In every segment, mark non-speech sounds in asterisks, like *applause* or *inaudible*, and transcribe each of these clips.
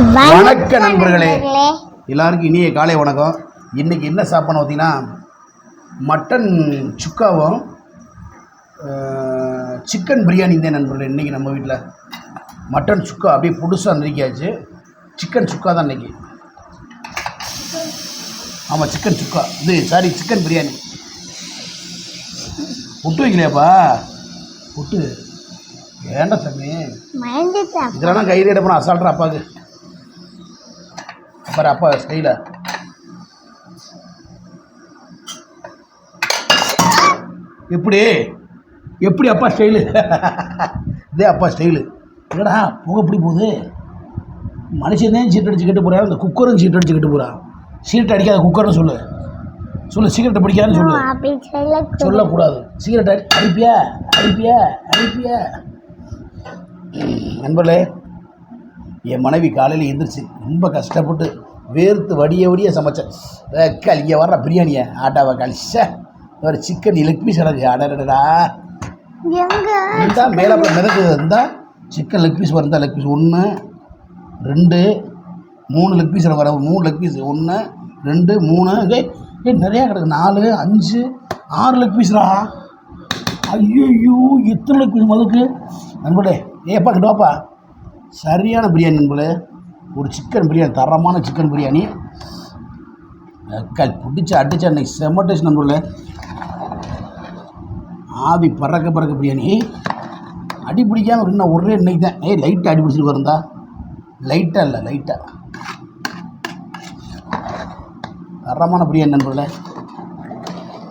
வணக்க நண்பர்களே. எல்லாருக்கும் இனிய காலை வணக்கம். இன்றைக்கி என்ன சாப்பிடணும் பார்த்தீங்கன்னா மட்டன் சுக்காவும் சிக்கன் பிரியாணி தான் நண்பர்களே இன்றைக்கி நம்ம வீட்டில் மட்டன் சுக்கா அப்படியே புதுசாக நறுக்கியாச்சு. சிக்கன் சுக்கா தான் இன்றைக்கி ஆமாம் சிக்கன் சுக்கா. இது சாரி சிக்கன் பிரியாணி. புட்டு வைக்கலையாப்பா? புட்டு. ஏன்டா சாமி? இதெல்லாம் கையில் எடுப்பணும் அசால்ட்ரா அப்பாவுக்கு. பாரு அப்பா ஸ்டைல எப்படி? எப்படி அப்பா ஸ்டைலு இதே அப்பா ஸ்டைலு என்னடா புகை எப்படி போகுது? மனுஷன் சீட் அடிச்சு கெட்டு போகிறான் இந்த குக்கரும் சீட் அடிச்சு கெட்டு போகிறான் சீட் அடிக்காத குக்கர்னு சொல்லு. சொல்லு சிகரெட்டை பிடிக்காதுன்னு சொல்ல. சொல்லக்கூடாது. சிகரெட் அடி அடிப்பியா? அடிப்பியா? அடிப்பியா? நண்பர்களே என் மனைவி காலையில் எந்திரிச்சு ரொம்ப கஷ்டப்பட்டு வேர்த்து வடிய வடிய சமைச்சேன். களி இங்கே வர்ற பிரியாணியை. ஆட்டாவை கழிச்ச ஒரு சிக்கன் லெக் பீஸ் எனக்கு அடடடா எங்க? இருந்தா மேலாப்பில் மிதக்குது இருந்தால் சிக்கன் லெக் பீஸ் வருந்தா லெக் பீஸ் ஒன்று ரெண்டு மூணு லெக் பீஸ் வர மூணு லெக் பீஸ் ஒன்று ரெண்டு மூணு. ஏய் நிறையா கிடக்கு. நாலு அஞ்சு ஆறு லெக் பீஸ்ரா ஐயோ எத்தனை லெக் பீஸ் மதுக்கு நண்பர்களே ஏப்பா கிட்டவாப்பா சரியான பிரியாணி நண்பர்களே. ஒரு சிக்கன் பிரியாணி தரமான சிக்கன் பிரியாணி. பிடிச்சி அடிச்சு அன்னைக்கு செம்ம டேஸ்ட் நண்பர்களே. ஆவி பறக்க பறக்க பிரியாணி. அடி பிடிக்காம இன்னும் ஒரே இன்னைக்கு தான். ஏய் லைட்டாக அடி பிடிச்சிட்டு வருந்தா லைட்டாக இல்லை லைட்டாக தரமான பிரியாணி நண்பர்களே.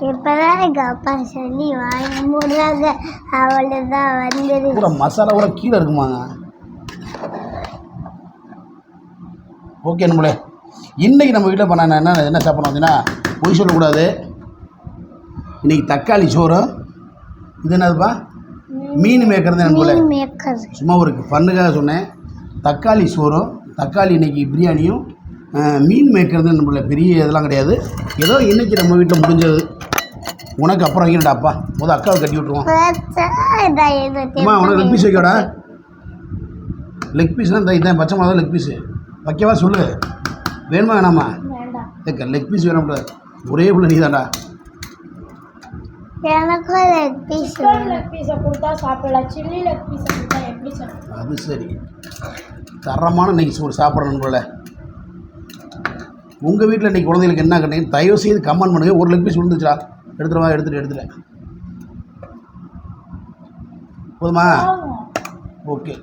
இப்பதான் எங்க அப்பா சொல்லி வாங்கி போடுறாங்க அவ்வளவுதான் வந்தது. பூரா மசாலா பூரா கீழே இருக்குமாங்க. ஓகே நண்பர்களே இன்றைக்கி நம்ம வீட்டில் பண்ண என்ன என்ன சாப்பிட்றோம் அப்படின்னா பொய் சொல்லக்கூடாது. இன்றைக்கி தக்காளி சோறு. இது என்னதுப்பா? மீன் மேய்க்கிறது நண்பர்களே சும்மா ஒரு பண்ணுக்காக சொன்னேன். தக்காளி சோறும் தக்காளி இன்னைக்கு பிரியாணியும் மீன் மேய்க்கிறது நம்மள பெரிய இதெல்லாம் கிடையாது. ஏதோ இன்னைக்கு நம்ம வீட்டில் முடிஞ்சது. உனக்கு அப்புறம் வைக்கிறடா அப்பா. முதல் அக்காவை கட்டி விட்ருவோம் அம்மா உனக்கு லெக் பீஸ் வைக்கடா. லெக் பீஸ்னால் இந்த இதான் பச்சை மிளகா லெக் பீஸு வைக்கவா சொல்லு. வேணுமா வேணாமா? வேண்டாம். லெக் பீஸ் வேணும் ஒரே பிள்ளை நீ தான்டா எனக்கும் லெக் பீஸ் லெக் பீஸை கொடுத்தா சாப்பிடலாம். சில்லி லெக் பீஸை கொடுத்தா எப்படி சாப்பிடலாம் அது சரி. தரமான இன்னைக்கு சோறு சாப்பிட்ற நண்பர்களே உங்கள் வீட்டில் இன்னைக்கு குழந்தைகளுக்கு என்ன கட்டீங்க தயவு செய்து கமெண்ட் பண்ணுங்க. ஒரு லெக் பீஸ் விழுந்துச்சா எடுத்துட்டு வா எடுத்துட்டு எடுத்துட்டேன் போதுமா? ஓகே.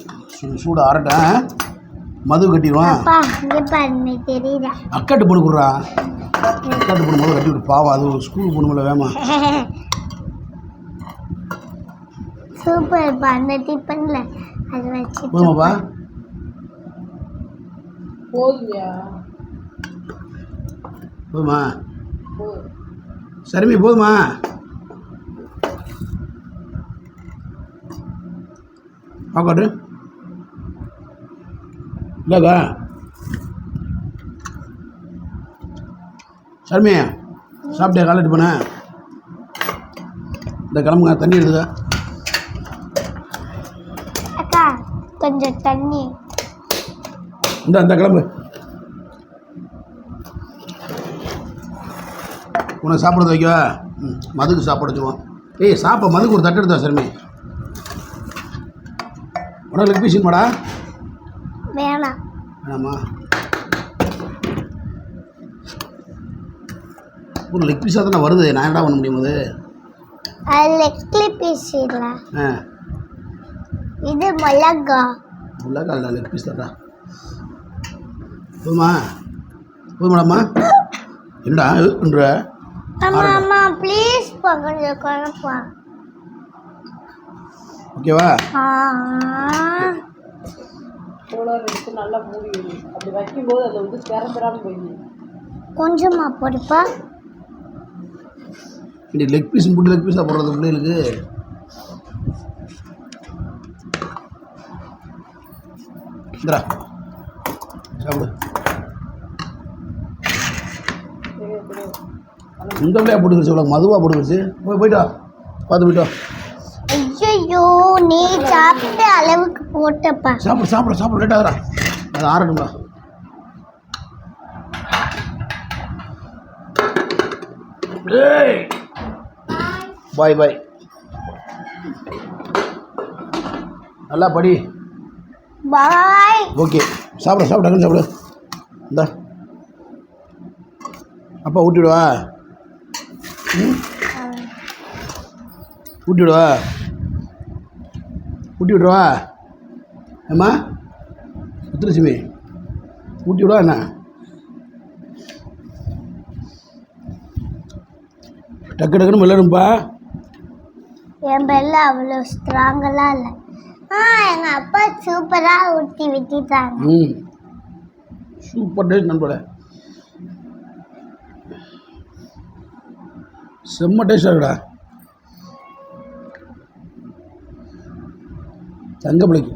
சூடு ஆறட்டேன் மது கட்டிடுவான். அக்காட்டு பொண்ணு கொடுறா. அக்காட்டு பொண்ணு முதல்ல கட்டி விடு பாவம் அது ஸ்கூல் பொண்ணு வேமா. *laughs* சூப்பர் அந்த டிஃபன்ல அது வச்சு போதுமாப்பா. போதுமா? சரிமி போதுமா? பாக்காட்டு இல்லைக்கா சர்மி சாப்பிட்டியா? காலேஜ் பண்ண இந்த கிளம்புங்க தண்ணி எடுத்துக்க. அக்கா கொஞ்சம் தண்ணி. இந்த இந்த கிளம்பு. உனக்கு சாப்பிட்றது வைக்கவா? ம் மதுக்கு சாப்பாடு வச்சுருவோம். ஏய் சாப்பிட மதுக்கு ஒரு தட்டு எடுத்தா சர்மி. உனக்கு லெக் பீஸ் மாடா வேணாம். வேணாமா? ஒரு லெக் பீஸாக தானே வருது? நான் என்ன பண்ண முடியும் அது? லெக்லி பீஸ் இல்லை. ஆ. இது மிளகா உள்ளக்கா இல்லை லெக் பீஸ் தான்டா. போதுமா? போதுமாடாம்மா என்னடா என்ற அம்மா அம்மா ப்ளீஸ் கொஞ்சம் குழப்பா ஓகேவா சோளம் எடுத்து நல்லா மூடி வை அப்படி வைக்கும்போது அதை வந்து திறந்துடாம போய் கொஞ்சமா போடுப்பா? இன்னைக்கு லெக் பீஸ் போட்டு லெக் பீஸாக போடுறது பிள்ளைகளுக்கு இந்தா சாப்பிடு. இந்த பிள்ளையா போட்டுக்கிச்சு உனக்கு மதுவாக போட்டுக்கிச்சு போய் போயிட்டா பார்த்து போயிட்டா ஐயோ நீ சாப்பிட்ட அளவுக்கு போட்டப்பா. சாப்பிடு சாப்பிடு சாப்பிடு லேட் ஆகுறா அது ஆறணுங்களா பாய் பாய். நல்லா படி. பாய். ஓகே. சாப்பிட சாப்பிட சாப்பிடு. இந்த. அப்பா ஊட்டிவிடுவா? ஊட்டிவிடுவா? ஊட்டி ஊட்டி விடுவா ஏம்மா? முத்துலட்சுமி ஊட்டி விடுவா என்ன? டக்கு டக்குன்னு மெல்லணும்ப்பா என் பெல்ல அவ்வளோ ஸ்ட்ராங்கெல்லாம் இல்லை. ஆ எங்கள் அப்பா சூப்பராக ஊற்றி விட்டுட்டாங்க. ம். சூப்பர் டேஸ்ட் நண்பட செம்ம டேஸ்டாக இருக்குடா. தங்க பிள்ளைக்கு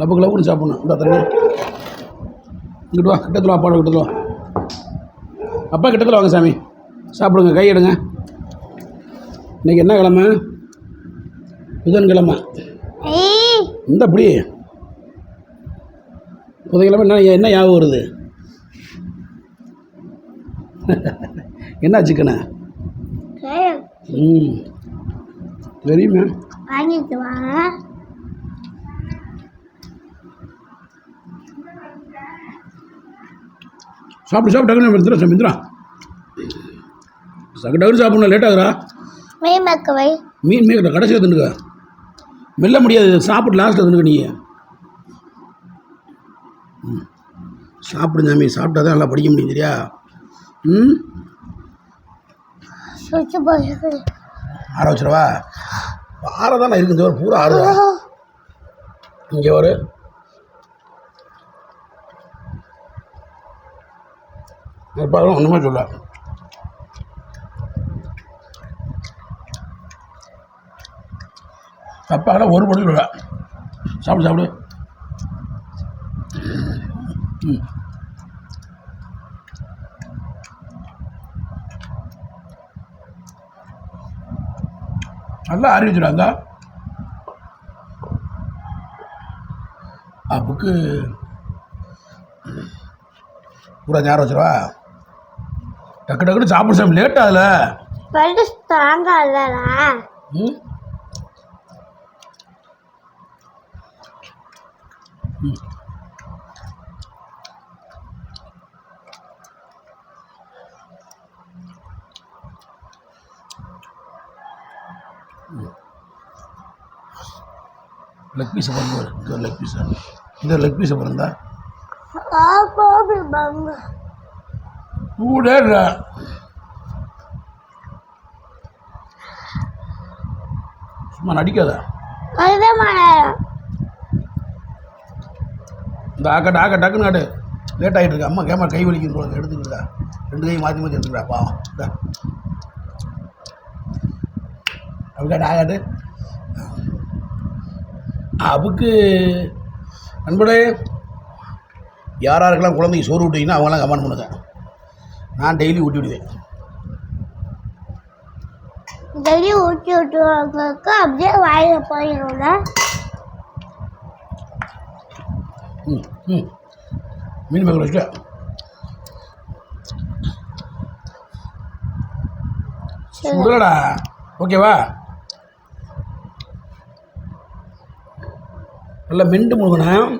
லப்பு லப்புன்னு சாப்பிடணும். இந்த தண்ணி இங்கிட்டு வா கிட்டத்தில் வா கிட்டத்தில் வா. அப்பா கிட்டத்தில் வாங்க சாமி. சாப்பிடுங்க கை எடுங்க. இன்னைக்கு என்ன கிழமை? புதன்கிழமை ஏய் இந்த அப்படி புதன்கிழமை என்ன என்ன ஞாபகம் வருது? *laughs* என்ன சிக்கனு? ம். தெரியுமே. வாங்கிட்டு வாங்க சாப்பிடு சாப்பிட்டு டக்குனு மிந்திரா சார் மிந்திரா டக்குனு சாப்பிடணும் லேட் ஆகுறா மீன் மீன் கடைசியில் தின்னுக்க. மெல்ல முடியாது சாப்பிட்டு லாஸ்ட்டில் தின்னுக்க நீ. ம். சாப்பிடு சாமி சாப்பிட்டா தான் நல்லா படிக்க முடியும் சரியா ம்? சுச்சு போச்சு ஆற வச்சிடவா? ஆற தானே இருக்கு இந்த ஒரு பூரா ஆறுதா இங்கே ஒரு. அப்பாவும் ஒன்றுமே சொல்ல அப்பாவோட ஒரு பொருள் இல்லை சாப்பிடு சாப்பிடு. ம். நல்லா அறிவிச்சுடாங்க ஆ புக்கு. பூரா ஞாபகம் வச்சிருவா? டக்கு டக்குன்னு சாப்பிட சாமி லேட் ஆகல பெல் ஸ்ட்ராங்காக இல்லைடா ம். ம். லெக் பீஸை இது லெக் பீஸா இந்த லெக் பீஸை பங்கு கூட சும்மா நடிக்காத இந்த ஆக்கட்ட ஆக்க டக்குன்னு காட்டு லேட் ஆகிட்டு இருக்கு. அம்மா கேமரா கை வலிக்குது போல எடுத்துக்கிறா ரெண்டு கை மாற்றி மாற்றி எடுத்துக்கிறா பாவம். இந்தா. அப்படி காட்டு ஆகாட்டு அவுக்கு நண்படே யார் யாருக்கெல்லாம் குழந்தைக்கு சோறு விட்டீங்கன்னா அவங்களாம் கமெண்ட் பண்ணுங்க. நான் டெய்லி ஊட்டி விடுவேன். டெய்லி ஊற்றி விட்டுருவாங்களுக்கு அப்படியே வாயில போயிடும்ல. ம் ம். மீன் மேக்கர் வச்சுட்டு? சுடலடா ஓகேவா நல்லா மெண்டு முழுகணும்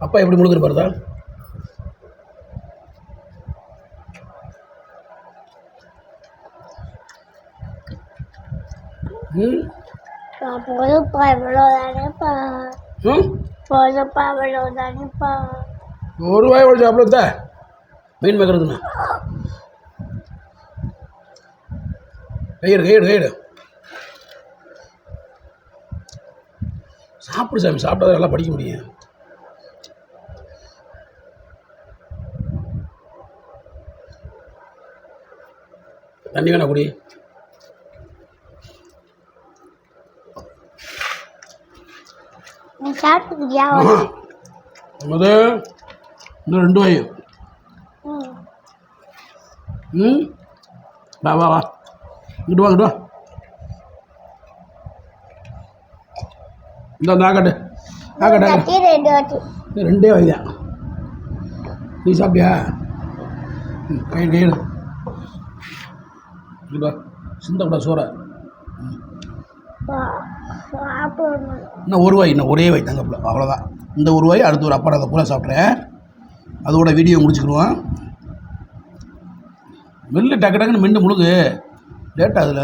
அப்பா எப்படி முழுகுற பாருதா போதுப்பா இவ்வளோ தானேப்பா ம்? போதுப்பா இவ்வளோ தானேப்பா ஒரு ரூபாய் ஒரு சாப்பிட மீன் மேக்கிறதுண்ணா கையெடு கையெடு கையெடு. சாப்பிடு சாமி சாப்பிட்டா நல்லா படிக்க முடியும். தண்ணி வேணா குடி. நமது இன்னும் ரெண்டு வாய். ம். ம்? வா வா வா. இங்கிட்டு வா இங்கிட்டு வா. இந்த அந்த ஆக்கட்டு ஆக்கட்டு ஆக்கட்டு கட்டி ரெண்டு வாட்டி. இது ரெண்டே வாய் தான் நீ சாப்பிட்டியா? கை கையில் சிந்தக்கூடாது சோறை. இன்னும் ஒரு வாய் இன்னும் ஒரே வாய் தங்கப்பில் அவ்வளோதான் இந்த ஒரு வாய் அடுத்து ஒரு அப்பாடத்தை பூரா சாப்பிட்றேன் அதோட வீடியோ முடிச்சுக்கிடுவோம். மெல்லு டக்கு டக்குன்னு மெண்டு முழுகு. லேட் ஆகுதுல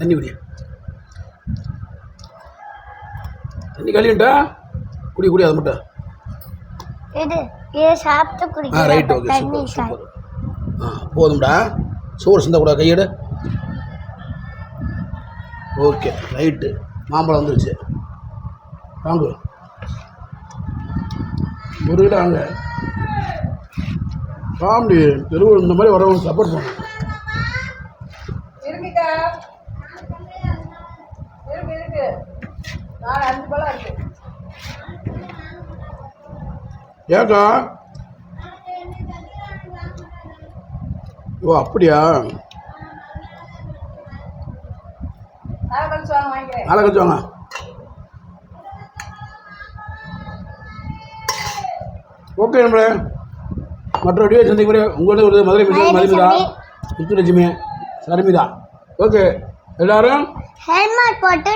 தண்ணி குடி தண்ணி கழியுண்டா குடி குடி அது மட்டும். ஆ ரைட் ஓகே சூப்பர் சூப்பர் ஆ போதும்டா. சோறு சிந்தக்கூடாது கையெடு. ஓகே ரைட்டு மாம்பழம் வந்துருச்சு. வாங்க. ஒரு கிட்ட வாங்க ஃபேமிலி தெருவு இந்த மாதிரி வரவங்க சப்போர்ட் பண்ணுங்க இருக்குக்கா இருக்கு இருக்கு நாலு அஞ்சு பழம் இருக்கு ஏக்கா? ஓ அப்படியா? நாளை கழிச்சு வாங்க ஓகே நம்மளே. மற்ற வீடியோ சந்திக்கிறேன் உங்களோட ஒரு மதுரை மிஸ் மதுமிதா முத்துலட்சுமி சர்மிதா. ஓகே எல்லாரும் ஹெல்மெட் போட்டு